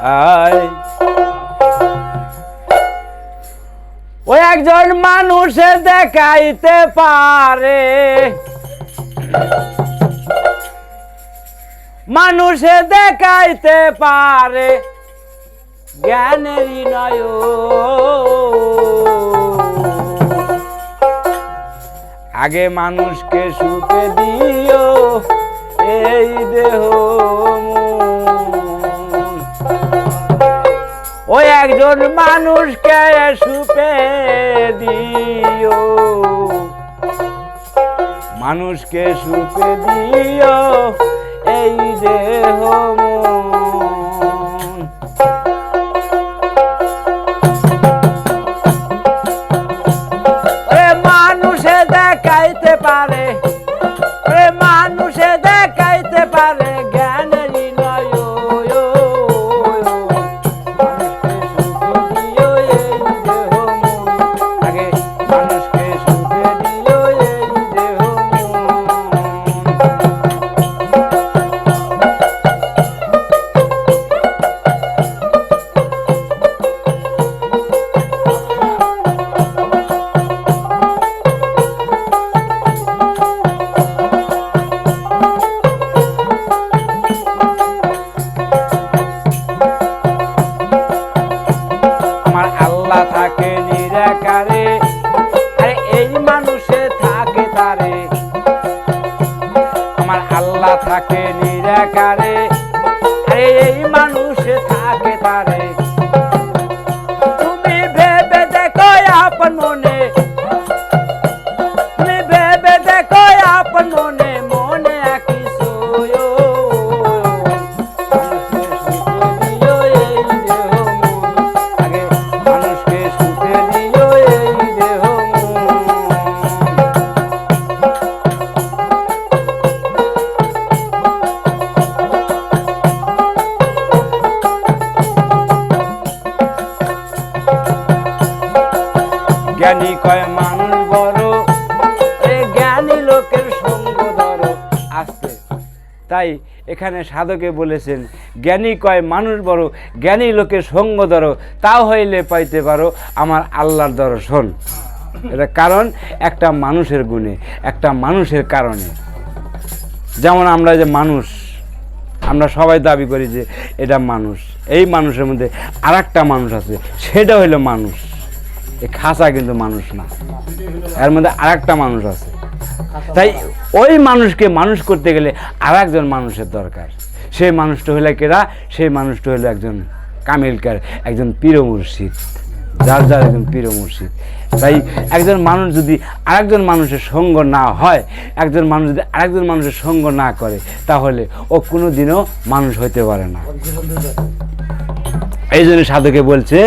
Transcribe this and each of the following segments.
আয় ও একজন মানুষে দেখাইতে পারে। মানুষে দেখাইতে পারে জ্ঞানেরই নয় আগে মানুষকে সুখে দিও, এই দেহ ওই একজন মানুষকে সুপে দিও মানুষকে সুপে দিও এই দেহ মন। মানুষে দেখাইতে পারে থাকে নিরাকারে আরে এই মানুষ থাকে তারে। তুমি ভেবে দেখো আপন মনে জ্ঞানী কয় মানুষ বড়। জ্ঞানী লোকের সঙ্গ ধরো আসতে তাই এখানে সাধকে বলেছেন, জ্ঞানী কয়, মানুষ বড়, জ্ঞানী লোকের সঙ্গ ধরো তাও হইলে পাইতে পারো আমার আল্লাহর দর্শন। এটা কারণ একটা মানুষের গুণে, একটা মানুষের কারণে। যেমন আমরা যে মানুষ, আমরা সবাই দাবি করি যে এটা মানুষ। এই মানুষের মধ্যে আর মানুষ আছে, সেটা হইল মানুষ। এই খাসা কিন্তু মানুষ না। এর মধ্যে আর একটা মানুষ আছে। তাই ওই মানুষকে মানুষ করতে গেলে আর একজন মানুষের দরকার। সেই মানুষটা হলে কেরা সেই মানুষটা হলো একজন কামিলকার, একজন পীর মুর্শিদ যার যার একজন পীর মুর্শিদ তাই একজন মানুষ যদি আরেকজন মানুষের সঙ্গ না হয়, একজন মানুষ যদি আরেকজন মানুষের সঙ্গ না করে, তাহলে ও কোনো দিনও মানুষ হইতে পারে না। এই জন্য সাধকে বলছে,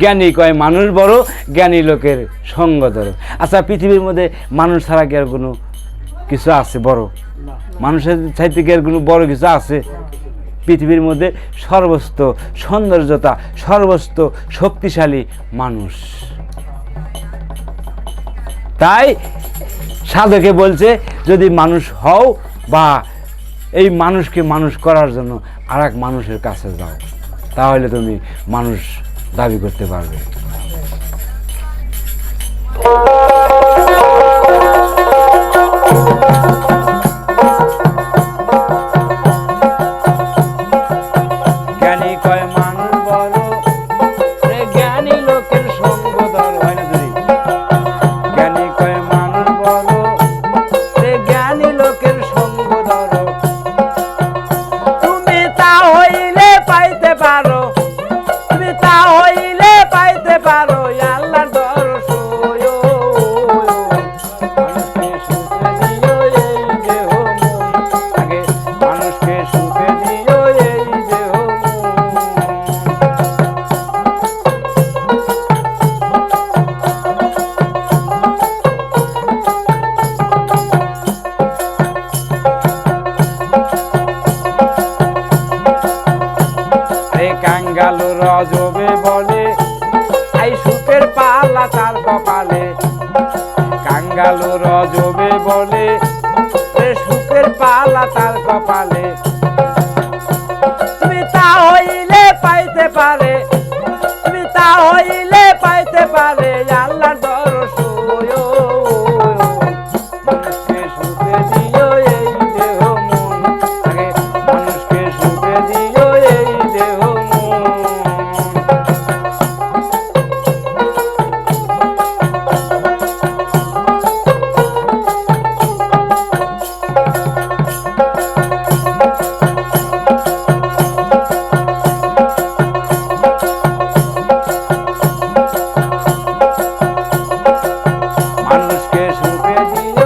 জ্ঞানী কয় মানুষ বড়, জ্ঞানী লোকের সঙ্গ ধরো। আচ্ছা পৃথিবীর মধ্যে মানুষ ছাড়া কি আর কোনো কিছু আছে বড়? মানুষের চাইতে কি আর কোনো বড় কিছু আছে? পৃথিবীর মধ্যে সর্বস্ত সৌন্দর্যতা, সর্বস্ত শক্তিশালী মানুষ। তাই সাধকে বলছে, যদি মানুষ হও বা এই মানুষকে মানুষ করার জন্য আর মানুষের কাছে যাও। তাহলে তুমি মানুষ দাবি করতে পারবে। রজবে বলে আই সুপের পালা তার কপালে। কাঙ্গালো রজবে বলে সুপের পালা তার কপালে। তুমি তা হইলে পাইতে পারে তুমি তা হইলে পাইতে পারে, আল্লাহ Deus.